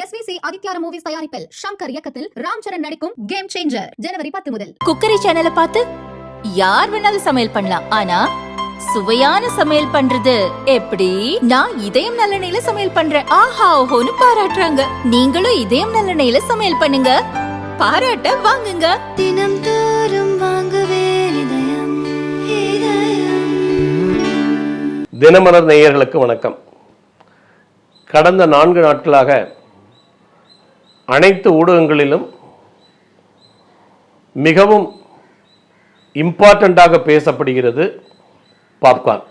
SVC ஆதித்யார movies தயாரிப்பில் ஷங்கர் இயக்கத்தில் ராம் சரண் நடிக்கும் கேம் சேஞ்சர் ஜனவரி பத்து முதல். குக்கரி சேனலை பார்த்து யார் வேணாலும் சமையல் பண்ணலாம். ஆனா சுவையான சமையல் பண்றது எப்படி? நான் இதயம் நல்லெண்ணெயில சமையல் பண்றேன். ஆஹா ஓஹோன்னு பாராட்டுறாங்க. நீங்களும் இதயம் நல்லெண்ணெயில சமையல் பண்ணுங்க. பாராட்ட வாங்குங்க. தினம் தோறும் வாங்குவே இதயம். தினமலர் நேயர்களுக்கு வணக்கம். கடந்த நான்கு நாட்களாக அனைத்து ஊடகங்களிலும் மிகவும் இம்பார்ட்டண்ட்டாக பேசப்படுகிறது பாப்கார்ன்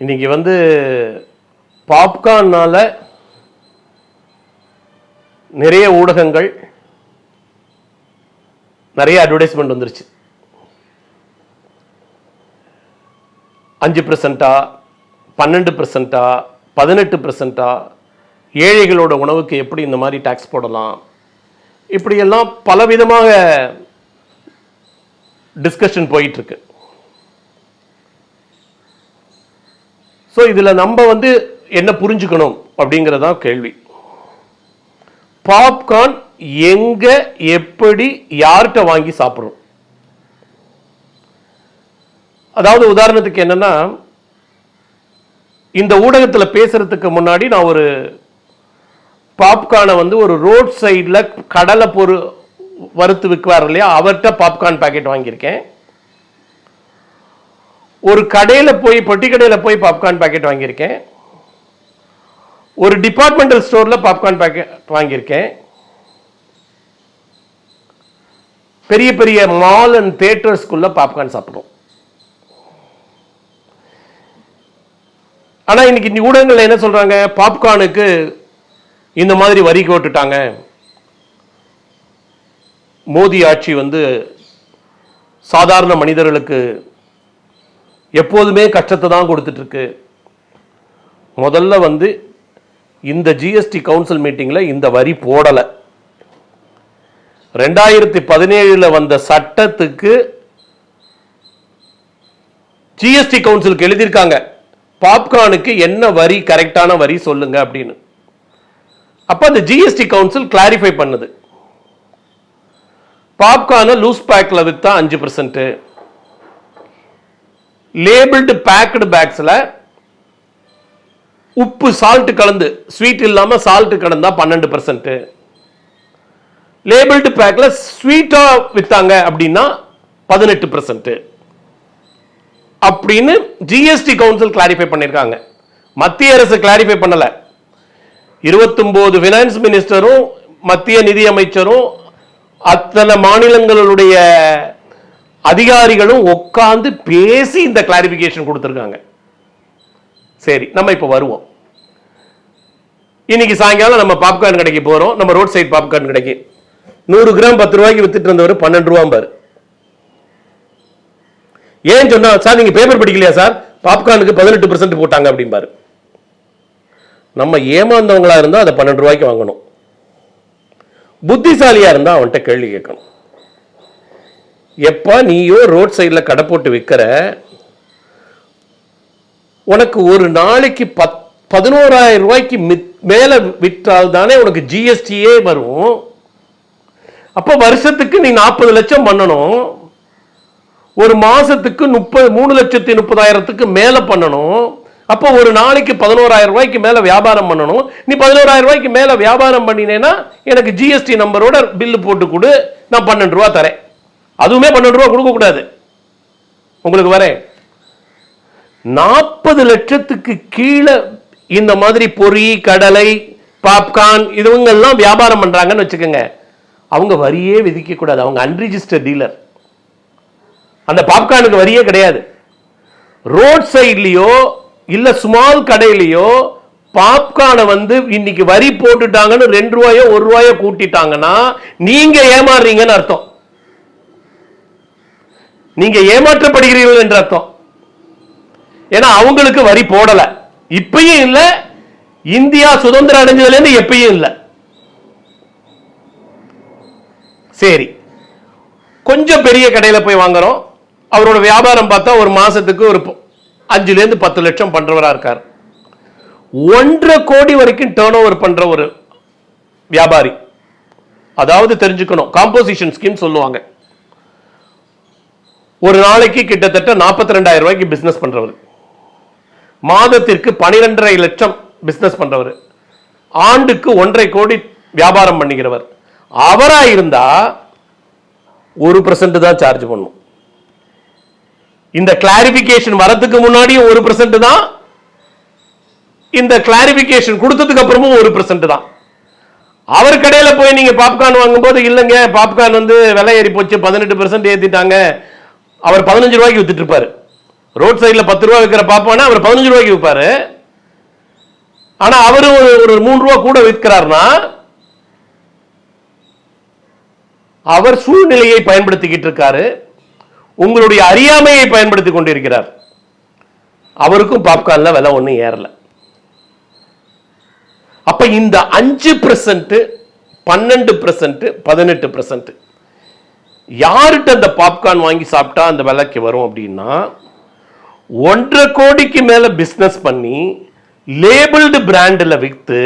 இன்னைக்கு வந்து பாப்கார்னால் நிறைய ஊடகங்கள் நிறைய அட்வர்டைஸ்மெண்ட் வந்துருச்சு. அஞ்சு பர்சண்ட்டா பன்னெண்டு பர்சண்ட்டா பதினெட்டு பர்சண்ட்டா ஏழைகளோட உணவுக்கு எப்படி இந்த மாதிரி டேக்ஸ் போடலாம்? இப்படியெல்லாம் பலவிதமாக டிஸ்கஷன் போயிட்டுருக்கு. ஸோ இதில் நம்ம வந்து என்ன புரிஞ்சுக்கணும் அப்படிங்கிறதான் கேள்வி. பாப்கார்ன் எங்கே எப்படி யார்கிட்ட வாங்கி சாப்பிட்றோம்? அதாவது உதாரணத்துக்கு என்னன்னா இந்த ஊடகத்தில் பேசுறதுக்கு முன்னாடி நான் ஒரு பாப்கார்னை வந்து ஒரு ரோட் சைடில் கடலை பொரு வறுத்து விற்குவார் இல்லையா? அவர்கிட்ட பாப்கார்ன் பாக்கெட் வாங்கியிருக்கேன். ஒரு கடையில் போய் பொட்டி கடையில் போய் பாப்கார்ன் பாக்கெட் வாங்கியிருக்கேன். ஒரு டிபார்ட்மெண்டல் ஸ்டோரில் பாப்கார்ன் பாக்கெட் வாங்கியிருக்கேன். பெரிய பெரிய மால் அண்ட் தேட்டர்ஸ்குள்ள பாப்கார்ன் சாப்பிடுவோம். ஆனால் இன்னைக்கு இந்த என்ன சொல்கிறாங்க பாப்கார்னுக்கு இந்த மாதிரி வரி கோட்டுட்டாங்க. மோடி ஆட்சி வந்து சாதாரண மனிதர்களுக்கு எப்போதுமே கஷ்டத்தை தான் கொடுத்துட்ருக்கு. முதல்ல வந்து இந்த ஜிஎஸ்டி கவுன்சில் மீட்டிங்கில் இந்த வரி போடலை. ரெண்டாயிரத்தி பதினேழில் வந்த சட்டத்துக்கு ஜிஎஸ்டி கவுன்சிலுக்கு எழுதியிருக்காங்க. பாப்கார்னுக்கு என்ன வரி கரெக்டான வரி சொல்லுங்க அப்படின்னு. அப்ப அந்த ஜிஎஸ்டி கவுன்சில் கிளாரிஃபை பண்ணுது. பாப்கார்னை லூஸ் பேக்கில் விற்றா அஞ்சு பர்சன்ட்டு லேபிள்டு பேக்கடு பேக்ஸ்ல உப்பு சால்ட் கலந்து ஸ்வீட் இல்லாம சால்ட் கலந்தா பன்னெண்டு பர்சன்ட்டு லேபிள்டு பேக்கில் ஸ்வீட்டா விற்றாங்க அப்படின்னா பதினெட்டு பர்சன்ட்டு அப்படின்னு ஜிஎஸ்டி கவுன்சில் கிளாரிஃபை பண்ணியிருக்காங்க மத்திய அரசு கிளாரிஃபை பண்ணல. இருபத்தொம்போது ஃபினான்ஸ் மினிஸ்டரும் மத்திய நிதி அமைச்சரும் அத்தனை மாநிலங்களுடைய அதிகாரிகளும் உட்காந்து பேசி இந்த கிளாரிபிகேஷன் கொடுத்துருக்காங்க. சரி நம்ம இப்போ வருவோம். இன்னைக்கு சாயங்காலம் நம்ம பாப்கார்ன் கடைக்கு போகிறோம் நம்ம ரோட் சைடு பாப்கார்ன் கடைக்கு. நூறு கிராம் பத்து ரூபாய்க்கு வித்துட்டு இருந்தவர் பன்னெண்டு ரூபாய் பாரு. ஏன் சொன்னா சார் நீங்க பேப்பர் படிக்கலையா சார்? பாப்கார்னுக்கு பதினெட்டு பர்சன்ட் போட்டாங்க அப்படிம்பாரு. நம்ம ஏமாந்தவங்களாக இருந்தால் அதை பன்னெண்டு ரூபாய்க்கு வாங்கணும். புத்திசாலியாக இருந்தால் அவன்கிட்ட கேள்வி கேட்கணும். எப்போ நீயோ ரோட் சைடில் கடை போட்டு விற்கிற உனக்கு ஒரு நாளைக்கு பத் பதினோராயிரம் ரூபாய்க்கு மித் மேலே விற்றால் தானே உனக்கு ஜிஎஸ்டியே வரும். அப்போ வருஷத்துக்கு நீ நாற்பது லட்சம் பண்ணணும். ஒரு மாதத்துக்கு முப்பது மூணு லட்சத்தி முப்பதாயிரத்துக்கு மேலே பண்ணணும். அப்போ ஒரு நாளைக்கு பதினோராயிரம் ரூபாய்க்கு மேல வியாபாரம் பண்ணணும். நீ பதினோராயிரம் ரூபாய்க்கு மேல வியாபாரம் பண்ணினேன்னா எனக்கு ஜிஎஸ்டி நம்பரோட பில்லு போட்டு கொடு நான் பன்னெண்டு ரூபா தரேன். அதுவுமே பன்னெண்டு ரூபா கொடுக்க கூடாது. உங்களுக்கு வரேன். நாற்பது லட்சத்துக்கு கீழே இந்த மாதிரி பொரி கடலை பாப்கார்ன் இதுவங்கெல்லாம் வியாபாரம் பண்றாங்கன்னு வச்சுக்கோங்க. அவங்க வரியே விதிக்க கூடாது. அவங்க அன்ரிஜிஸ்டர் டீலர் அந்த பாப்கார்னுக்கு வரியே கிடையாது. ரோட் சைட்லயோ இல்ல ஸ்மால் கடையிலையோ பாப்கார்னை வந்து இன்னைக்கு வரி போட்டுட்டாங்கன்னு ரெண்டு ரூபாயோ ஒரு ரூபாயோ கூட்டிட்டாங்கன்னா நீங்க ஏமாறுறீங்கன்னு அர்த்தம். நீங்க ஏமாற்றப்படுகிறீர்கள் என்று அர்த்தம். ஏன்னா அவங்களுக்கு வரி போடல. இப்பயும் இல்ல இந்தியா சுதந்திரம் அடைஞ்சதுல இருந்து எப்பயும் இல்ல. சரி. கொஞ்சம் பெரிய கடையில போய் வாங்குறோம். அவரோட வியாபாரம் பார்த்தா ஒரு மாசத்துக்கு ஒரு அஞ்சுலேருந்து இருந்து பத்து லட்சம் பண்ணுறவராக இருக்கார். ஒன்றரை கோடி வரைக்கும் டேர்ன் ஓவர் பண்ணுற ஒரு வியாபாரி. அதாவது தெரிஞ்சுக்கணும் காம்போசிஷன் ஸ்கீம் சொல்லுவாங்க. ஒரு நாளைக்கு கிட்டத்தட்ட நாற்பத்தி ரெண்டாயிரம் ரூபாய்க்கு பிஸ்னஸ் பண்றவர். மாதத்திற்கு பனிரெண்டரை லட்சம் பிஸ்னஸ் பண்றவர். ஆண்டுக்கு ஒன்றரை கோடி வியாபாரம் பண்ணிக்கிறவர். அவராக இருந்தால் ஒரு பர்சன்ட் தான் சார்ஜ் பண்ணும். இந்த கிளாரிபிகேஷன் வரதுக்கு முன்னாடியும் ஒரு பர்சன்ட் தான். இந்த கிளாரிபிகேஷன் கொடுத்ததுக்கு அப்புறமும் ஒரு பர்சன்ட் தான். அவர் கடையில் போய் நீங்க பாப்கார்ன் வாங்கும்போது இல்லைங்க பாப்கார்ன் வந்து விலை ஏறி போச்சு பதினெட்டு பர்சன்ட் ஏத்திட்டாங்க. அவர் பதினஞ்சு ரூபாய்க்கு வித்துட்டு இருப்பாரு. ரோட் சைடில் பத்து ரூபாய் விற்கிற பாப்பானா அவர் பதினஞ்சு ரூபாய்க்கு விற்பாரு. ஆனா அவரு ஒரு- ஒரு மூணு ரூபா கூட விற்கிறார்னா அவர் சூழ்நிலையை பயன்படுத்திக்கிட்டு இருக்காரு. உங்களுடைய அறியாமையை பயன்படுத்தி கொண்டிருக்கிறார். அவருக்கும் பாப்கார்ன்ல விலை ஒன்றும் ஏறல. அப்ப இந்த அஞ்சு பெர்சன்ட் பன்னெண்டு பெர்சன்ட் பதினெட்டு பெர்சன்ட் யார்கிட்ட அந்த பாப்கார்ன் வாங்கி சாப்பிட்டா அந்த விலைக்கு வரும் அப்படின்னா ஒன்றரை கோடிக்கு மேல பிஸ்னஸ் பண்ணி லேபிள்டு பிராண்டில் விற்று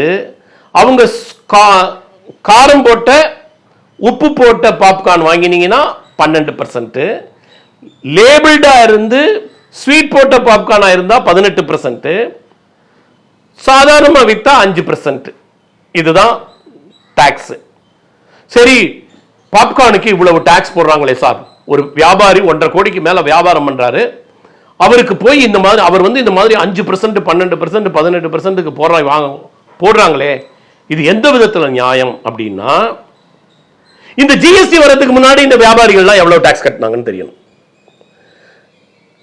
அவங்க கா- காரம் போட்ட உப்பு போட்ட பாப்கார்ன் வாங்கினீங்கன்னா பன்னெண்டு பர்சன்ட்டு லேபிள்டாக இருந்து ஸ்வீட் போட்ட பாப்கார்னா இருந்தால் பதினெட்டு பர்சன்ட்டு சாதாரணமாக விற்றா அஞ்சு பர்சன்ட் இதுதான் டேக்ஸு சரி பாப்கார்னுக்கு இவ்வளவு டேக்ஸ் போடுறாங்களே சார் ஒரு வியாபாரி ஒன்றரை கோடிக்கு மேலே வியாபாரம் பண்றாரு. அவருக்கு போய் இந்த மாதிரி அவர் வந்து இந்த மாதிரி அஞ்சு பர்சன்ட் பன்னெண்டு பர்சன்ட் பதினெட்டு பர்சன்ட்டுக்கு போடுற வாங்க போடுறாங்களே. இது எந்த விதத்தில் நியாயம் அப்படின்னா இந்த ஜிஎஸ்டி வரதுக்கு முன்னாடி இந்த வியாபாரிகள்லாம் எவ்வளோ டேக்ஸ் கட்டினாங்கன்னு தெரியணும்.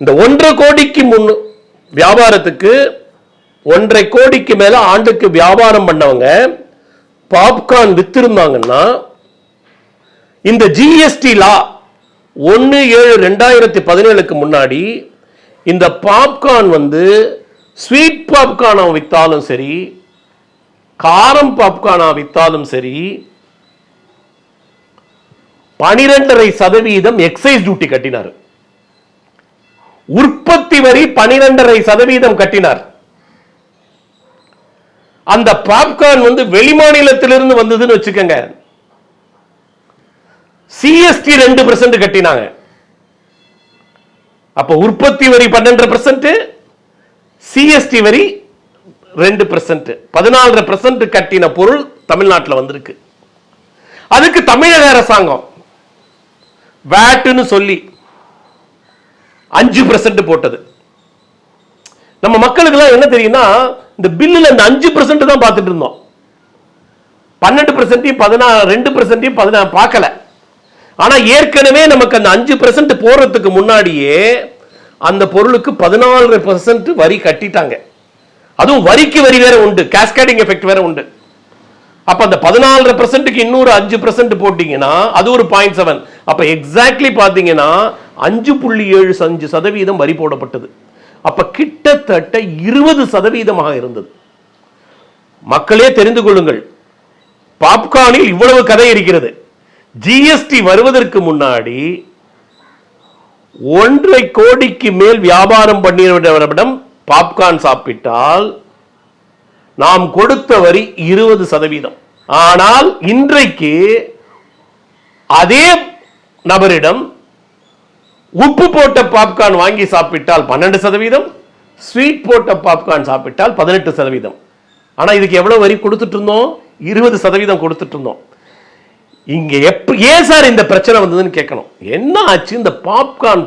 இந்த ஒன்றரை கோடிக்கு முன் வியாபாரத்துக்கு ஒன்றரை கோடிக்கு மேல ஆண்டுக்கு வியாபாரம் பண்ணவங்க பாப்கார்ன் வித்திருந்தாங்கன்னா இந்த ஜிஎஸ்டி லா ஒன்று ஏழு ரெண்டாயிரத்தி பதினேழுக்கு முன்னாடி இந்த பாப்கார்ன் வந்து ஸ்வீட் பாப்கார்னாக விற்றாலும் சரி காரம் பாப்கார்னா விற்றாலும் சரி பனிரெண்டரை சதவீதம் எக்ஸைஸ் டியூட்டி கட்டினார். உற்பத்தி வரி பனிரெண்டரை சதவீதம் கட்டினார். அந்த பாப்கார்ன் வந்து வெளிமாநிலத்திலிருந்து வந்ததுன்னு வச்சுக்கோங்க. சிஎஸ்டி ரெண்டு பர்சன்ட் கட்டினாங்க. அப்ப உற்பத்தி வரி பன்னெண்டு பர்சன்ட் சிஎஸ்டி வரி ரெண்டு பர்சன்ட் பதினாலரை பர்சன்ட் கட்டின பொருள் தமிழ்நாட்டில் வந்திருக்கு. அதுக்கு தமிழக அரசாங்கம் வேட்டுன்னு சொல்லி அஞ்சு பர்சன்ட் போட்டது. நம்ம மக்களுக்கெல்லாம் என்ன தெரியும்னா இந்த பில்லுல அந்த அஞ்சு பர்சன்ட் தான் பார்த்துட்டு இருந்தோம். பன்னெண்டு பர்சன்டையும் பதினா ரெண்டு பர்சன்டையும் பதினா பார்க்கல. ஆனா ஏற்கனவே நமக்கு அந்த அஞ்சு பர்சன்ட் போடுறதுக்கு முன்னாடியே அந்த பொருளுக்கு பதினாலு பர்சன்ட் வரி கட்டிட்டாங்க. அதுவும் வரிக்கு வரி வேற உண்டு கேஸ்கேடிங் எஃபெக்ட் வேற உண்டு. அப்ப அந்த பதினாலு பர்சன்ட்டுக்கு இன்னொரு அஞ்சு பர்சன்ட் போட்டீங்கன்னா அது ஒரு பாயிண்ட் செவன் அப்ப எக்ஸாக்ட்லி பாத்தீங்கன்னா அஞ்சு புள்ளி ஏழு அஞ்சு சதவீதம் வரி போடப்பட்டது. அப்ப கிட்டத்தட்ட இருபது சதவீதமாக இருந்தது. மக்களே தெரிந்து கொள்ளுங்கள் பாப்கார்னில் இவ்வளவு கதை இருக்கிறது. ஜிஎஸ்டி வருவதற்கு முன்னாடி ஒன்றரை கோடிக்கு மேல் வியாபாரம் பண்ணிவிடவரிடம் பாப்கார்ன் சாப்பிட்டால் நாம் கொடுத்த வரி இருபது சதவீதம். ஆனால் இன்றைக்கு அதே நபரிடம் உப்பு போட்ட பாப்கார்ன் வாங்கி சாப்பிட்டால் பன்னெண்டு சதவீதம் ஸ்வீட் போட்ட பாப்கார்ன் சாப்பிட்டால் பதினெட்டு சதவீதம். ஆனால் இதுக்கு எவ்வளோ வரி கொடுத்துட்டு இருந்தோம்? இருபது சதவீதம் கொடுத்துட்டு இருந்தோம். இங்கே எப்ப ஏன் சார் இந்த பிரச்சனை வந்ததுன்னு கேட்கணும். என்ன ஆச்சு? இந்த பாப்கார்ன்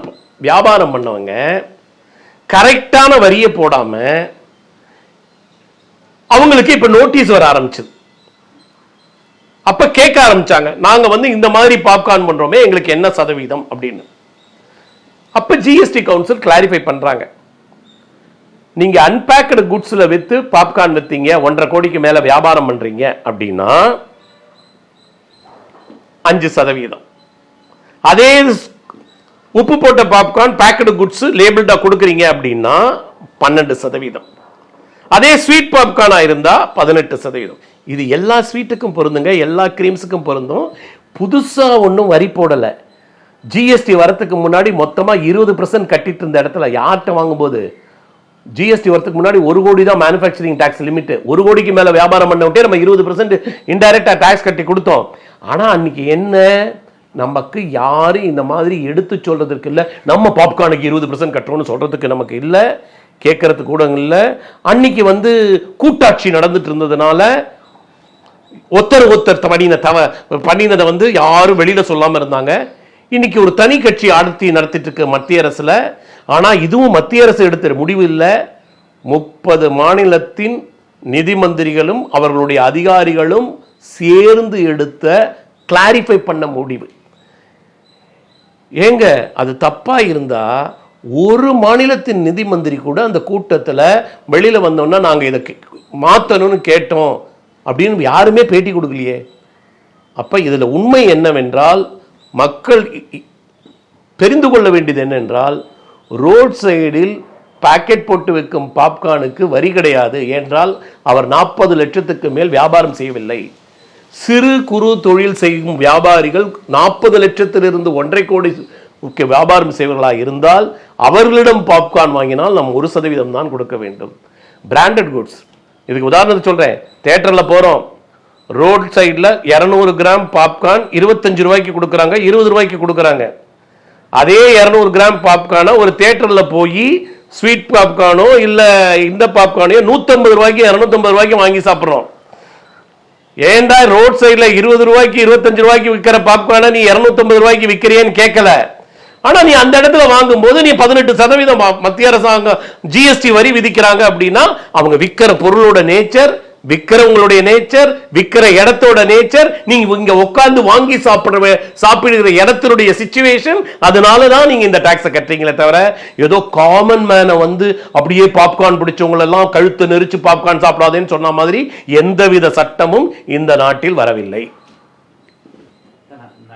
வியாபாரம் பண்ணவங்க கரெக்டான வரியை போடாம அவங்களுக்கு இப்போ நோட்டீஸ் வர ஆரம்பிச்சது. அப்போ கேட்க ஆரம்பிச்சாங்க. நாங்கள் வந்து இந்த மாதிரி பாப்கார்ன் பண்ணுறோமே எங்களுக்கு என்ன சதவீதம் அப்படின்னு. அப்போ ஜிஎஸ்டி கவுன்சில் கிளாரிஃபை பண்ணுறாங்க நீங்கள் அன்பேக்கடு குட்ஸில் விற்று பாப்கார்ன் விற்றீங்க ஒன்றரை கோடிக்கு மேலே வியாபாரம் பண்ணுறீங்க அப்படின்னா அஞ்சு சதவீதம். அதே உப்பு போட்ட பாப்கார்ன் பேக்கடு குட்ஸ் லேபிள்டாக கொடுக்குறீங்க அப்படின்னா பன்னெண்டு சதவீதம். அதே ஸ்வீட் பாப்கார்னாக இருந்தால் பதினெட்டு சதவீதம். இது எல்லா ஸ்வீட்டுக்கும் பொருந்துங்க எல்லா கிரீம்ஸுக்கும் பொருந்தும். புதுசாக ஒன்றும் வரி போடலை. ஜிஎஸ்டி வரத்துக்கு முன்னாடி மொத்தமாக இருபது பர்சன்ட் கட்டிட்டு இருந்த இடத்துல யார்கிட்ட வாங்கும்போது ஜிஎஸ்டி வரதுக்கு முன்னாடி ஒரு கோடி தான் மேனுஃபேக்சரிங் டேக்ஸ் லிமிட் ஒரு கோடிக்கு மேலே வியாபாரம் பண்ண விட்டே நம்ம இருபது பர்சன்ட் இன்டைரக்டாக டாக்ஸ் கட்டி கொடுத்தோம். ஆனால் அன்னைக்கு என்ன? நமக்கு யாரும் இந்த மாதிரி எடுத்து சொல்றதுக்கு இல்லை. நம்ம பாப்கார்னுக்கு இருபது பர்சன்ட் கட்டுறோம்னு சொல்றதுக்கு நமக்கு இல்லை. கேட்கறது கூட இல்லை. அன்னைக்கு வந்து கூட்டாட்சி நடந்துட்டு இருந்ததுனால ஒருத்தர் ஒருத்தர் பண்ணின தவ பண்ணினதை வந்து யாரும் வெளியில் சொல்லாமல் இருந்தாங்க. இன்னைக்கு ஒரு தனி கட்சி ஆட்சி நடத்திட்டு இருக்கு மத்திய அரசுல. ஆனா இதுவும் மத்திய அரசு எடுத்த முடிவு இல்லை. முப்பது மாநிலத்தின் நிதி மந்திரிகளும் அவர்களுடைய அதிகாரிகளும் சேர்ந்து எடுத்த கிளாரிஃபை பண்ண முடிவு. ஏங்க அது தப்பா இருந்தா ஒரு மாநிலத்தின் நிதி மந்திரி கூட அந்த கூட்டத்தில் வெளியில் வந்தோம்னா நாங்கள் இதை மாற்றணும்னு கேட்டோம். அப்படின்னு யாருமே பேட்டி கொடுக்கலையே. அப்போ இதில் உண்மை என்னவென்றால் மக்கள் தெரிந்து கொள்ள வேண்டியது என்னென்றால் ரோட் சைடில் பாக்கெட் போட்டு வைக்கும் பாப்கார்னுக்கு வரி கிடையாது. என்றால் அவர் நாற்பது லட்சத்துக்கு மேல் வியாபாரம் செய்யவில்லை. சிறு குறு தொழில் செய்யும் வியாபாரிகள் நாற்பது லட்சத்திலிருந்து ஒன்றை கோடி வியாபாரம் செய்வர்களாக இருந்தால் அவர்களிடம் பாப்கார்ன் வாங்கினால் நாம் ஒரு சதவீதம் தான் கொடுக்க வேண்டும். பிராண்டட் குட்ஸ் இதுக்கு உதாரணத்துக்கு சொல்கிறேன் தேட்டரில் போகிறோம் ரோட் சைடில் இரநூறு கிராம் பாப்கார்ன் இருபத்தஞ்சு ரூபாய்க்கு கொடுக்குறாங்க இருபது ரூபாய்க்கு கொடுக்குறாங்க. அதே இரநூறு கிராம் பாப்கார்னை ஒரு தேட்டரில் போய் ஸ்வீட் பாப்கார்னோ இல்லை இந்த பாப்கார்னையோ நூற்றம்பது ரூபாய்க்கு இரநூத்தம்பது ரூபாய்க்கு வாங்கி சாப்பிட்றோம். ஏன்டா ரோட் சைடில் இருபது ரூபாய்க்கு இருபத்தஞ்சு ரூபாய்க்கு விற்கிற பாப்கார்னை நீ இரநூத்தம்பது ரூபாய்க்கு விற்கிறியேன்னு கேட்கல ஆனா நீ அந்த இடத்துல வாங்கும்போது நீ பதினெட்டு சதவீதம் மத்திய அரசாங்கம் ஜிஎஸ்டி வரி விதிக்கிறாங்க அப்படின்னா அவங்க விற்கிற பொருளோட நேச்சர் விற்கிறவங்களுடைய நேச்சர் விற்கிற இடத்தோட நேச்சர் நீங்க இங்க உட்கார்ந்து வாங்கி சாப்பிடுற சாப்பிடுகிற இடத்தினுடைய சுச்சுவேஷன் அதனால தான் நீங்க இந்த டாக்ஸை கட்டுறீங்களே தவிர ஏதோ காமன் மேனை வந்து அப்படியே பாப்கார்ன் பிடிச்சவங்களெல்லாம் கழுத்தை கழுத்து நெரிச்சு பாப்கார்ன் சாப்பிடாதேன்னு சொன்ன மாதிரி எந்தவித சட்டமும் இந்த நாட்டில் வரவில்லை.